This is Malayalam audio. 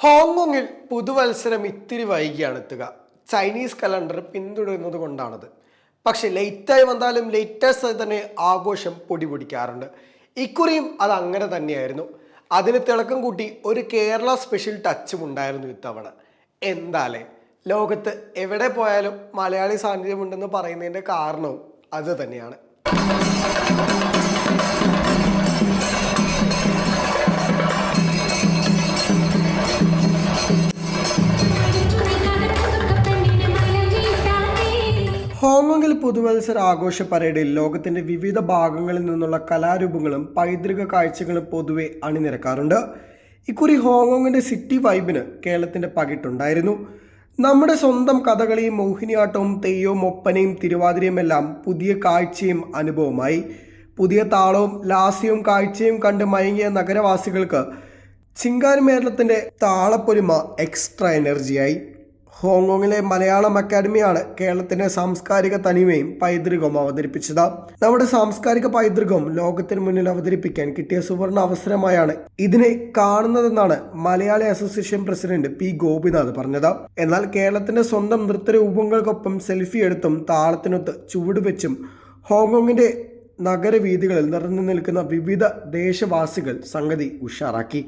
ഹോങ്കോങ്ങിൽ പുതുവത്സരം ഇത്തിരി വൈകിയാണ് എത്തുക ചൈനീസ് കലണ്ടർ പിന്തുടരുന്നത് കൊണ്ടാണത്. പക്ഷെ ലേറ്റായി വന്നാലും ലേറ്റസ്റ്റ് തന്നെ ആഘോഷം പൊടി പിടിക്കാറുണ്ട് ഇക്കുറിയും അത് അങ്ങനെ തന്നെയായിരുന്നു. അതിന് തിളക്കം കൂട്ടി ഒരു കേരള സ്പെഷ്യൽ ടച്ചും ഉണ്ടായിരുന്നു ഇത്തവണ. എന്താലേ? ലോകത്ത് എവിടെ പോയാലും മലയാളി സാന്നിധ്യമുണ്ടെന്ന് പറയുന്നതിന്റെ കാരണവും അത് തന്നെയാണ്. പുതുവത്സര ആഘോഷ പരേഡിൽ ലോകത്തിന്റെ വിവിധ ഭാഗങ്ങളിൽ നിന്നുള്ള കലാരൂപങ്ങളും പൈതൃക കാഴ്ചകളും പൊതുവെ അണിനിരക്കാറുണ്ട്. ഇക്കുറി ഹോങ്കോങ്ങിന്റെ സിറ്റി വൈബിന് കേരളത്തിന്റെ പകിട്ടുണ്ടായിരുന്നു. നമ്മുടെ സ്വന്തം കഥകളിയും മോഹിനിയാട്ടവും തെയ്യവും ഒപ്പനയും തിരുവാതിരയുമെല്ലാം പുതിയ കാഴ്ചയും അനുഭവമായി പുതിയ താളവും ലാസ്യവും കാഴ്ചയും കണ്ട് മയങ്ങിയ നഗരവാസികൾക്ക് ചിങ്കാരിമേളത്തിന്റെ താളപ്പൊലിമ എക്സ്ട്രാ എനർജിയായി ഹോങ്കോങ്ങിലെ മലയാളം അക്കാദമിയാണ് കേരളത്തിന്റെ സാംസ്കാരിക തനിമയും പൈതൃകവും അവതരിപ്പിച്ചത്. നമ്മുടെ സാംസ്കാരിക പൈതൃകവും ലോകത്തിന് മുന്നിൽ അവതരിപ്പിക്കാൻ കിട്ടിയ സുവർണ അവസരമായാണ് ഇതിനെ കാണുന്നതെന്നാണ് Malayali association president P Gopinath പറഞ്ഞത്. എന്നാൽ കേരളത്തിന്റെ സ്വന്തം നൃത്തരൂപങ്ങൾക്കൊപ്പം സെൽഫി എടുത്തും താളത്തിനൊത്ത് ചുവടുവെച്ചും ഹോങ്കോങ്ങിന്റെ നഗരവീഥികളിൽ നിറഞ്ഞു നിൽക്കുന്ന വിവിധ ദേശവാസികൾ സംഗതി ഉഷാറാക്കി.